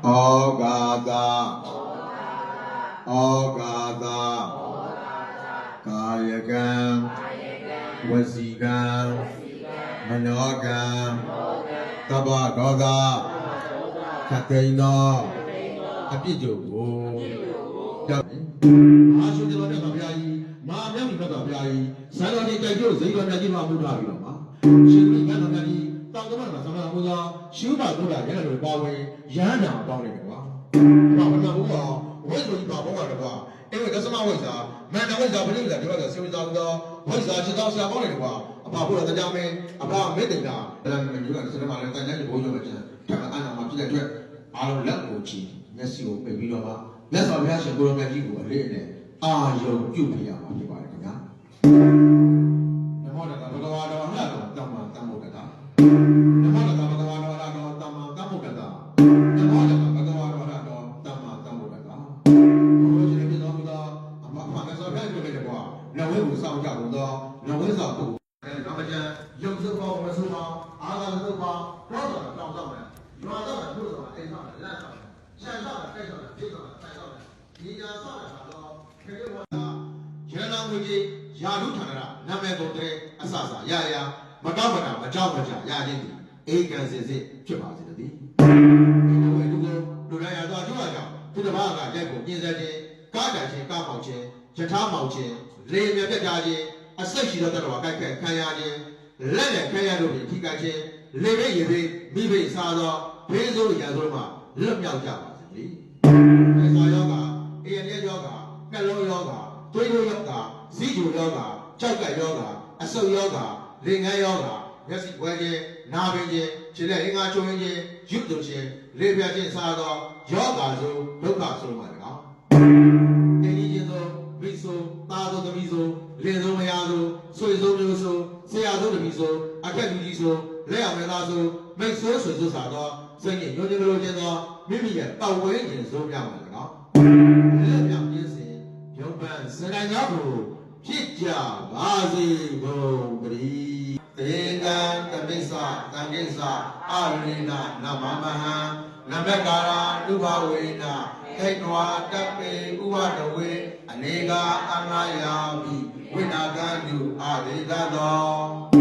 ဩဃာတာဩဃာတာကာယကံဝစီကံမနောကံသဗ္ဗဒောကခတိန်သောအပြစ်တို့ကိုကြောက်အာရှင်တော်မြတ်စွာဘုရားကြီးမဟာမြတ်မြတ်စွာဘုရားကြီးဇာတော်ဒီကြိုက်ကျိုးဇိတော်မြတ်ကြီးမှာဘုရားပြီးတော့မှာရှင်မြတ်မြတ်တော်ကြီး တောင်တမန်မှာသမဏဘုရားရှုပါဘုရားရဲ့လိုပါဝင်ရဟန္တာပေါင်းနေတယ်ကွာဘာမှမဟုတ်ပါဝိဇ္ဇာကြီးပါဘောကတော့ကွာအဲ့ဒီကစမဝိဇ္ဇာမန္တဝိဇ္ဇာဘယ်လိုလဲဒီဘက်ကစေဝိဇ္ဇာဘုရားဝိဇ္ဇာချက်တော်ဆရာပေါင်းနေတယ်ကွာအဖဘုရားတရားမင်းအဖမေတ္တာအဲ့ဒါမျိုးကစနမလည်းတန်တဲ့ဘိုးရောပဲကျန်တယ်အနာမှာပြည့်တဲ့အတွက်အားလုံးလက်ကိုကြည့်မျက်စိကိုပိတ်ပြီးတော့မှမြတ်စွာဘုရားရှင်ကိုရောမြတ်ကြီးကိုအလေးနဲ့အာယုံပြုပြရမှာဖြစ်ပါတယ်ခင်ဗျာ တာနမောတတဘဂဝါတော်ဟလာတော်တမ္မာတမ္မုဒ္ဒတာနမောတတဘဂဝါတော်ဟလာတော်တမ္မာတမ္မုဒ္ဒတာဘုရားရှင်ပြတော်မူသောအမဖာမြတ်စွာဘုရားကိုလည်းကွာနဝေကိုစောင့်ကြဖို့သောနဝေဆောင်ပုဂ္ဂိုလ်အဲကမ္မကျန်ယုံစုပေါမစုပေါအာဂါစုပေါဘောတော်တောင်းတော့မယ်ရွာတော့ဘုရားအိ မ်တော့လမ်းတော့ရှမ်းတော့တိုက်တော့ပြစ်တော့တိုက်တော့ဒီကြာဆောက်တာတော့ခေဝါရဏငွေကြီးယာရုဌာနရနာမည်ကုန်တဲ့အဆအစာရရမကောက်မတာမကြောက်မကြရခြင်းဒီအေကံစစ်စစ်ဖြစ်ပါစေတည်းဒီဝေလူကိုလူရရတော့ကျွတ်ကြောင့်သူတစ်ပါးကလက်ကိုပြင်ဆက်ခြင်းကားတိုင်ခြင်းကားပေါက်ခြင်းယထာမောက်ခြင်းလေမြပြတ်ကြခြင်းအစိတ်ရှိသောတတော်ကိုက်ခက်ခံရခြင်းလက်နဲ့ခံရလို့ဒီထိကခြင်းလေဘိရေဘိမိဘိစားသောဘေးဆိုးရန်ဆိုးမှလွတ်မြောက်ကြပါစေတည်းအဲစာယောဂအေရတဲ့ယောဂနှလုံးယောဂသွေးယောဂဇီးကျူယောဂကြောက်ကယောဂအဆုတ်ယောဂ လင်ငန်းယောဂမျက်စိဝဲခြင်းနာပင်ခြင်းခြေလက်အင်္ဂါချိုးခြင်းရုပ်တုခြင်းလေပြခြင်းစားသောယောဂဆိုဒုက္ခဆိုမှလည်းကောအင်းကြီးချင်းသောမိဆိုတာသောသမီးဆိုလင်ဆိုမယားဆိုဆွေဆိုမျိုးဆိုဆရာဆိုတမီးဆိုအခက်လူကြီးဆိုလက်အောင်မသားဆိုမိတ်ဆိုးဆွေဆိုစားသောစိတ်ညစ်ညွှန်ခြင်းလိုခြင်းသောမိမိရဲ့ပတ်ဝန်းကျင်ဆိုပြမှာလည်းကောလက်ပြောင်ခြင်းစဉ်ရုပ်ပန်းစရဏောကို ဖြစ်ကြပါစေကုန်သတည်းသေကံတပိစ္ဆသံဃိစ္ဆအရိဏနမမဟံနမကာရာဒုဘဝေနခိတဝါတပေဥဝတဝေအနေကာအငါယာမိဝိနာကံတုအာရိဒသော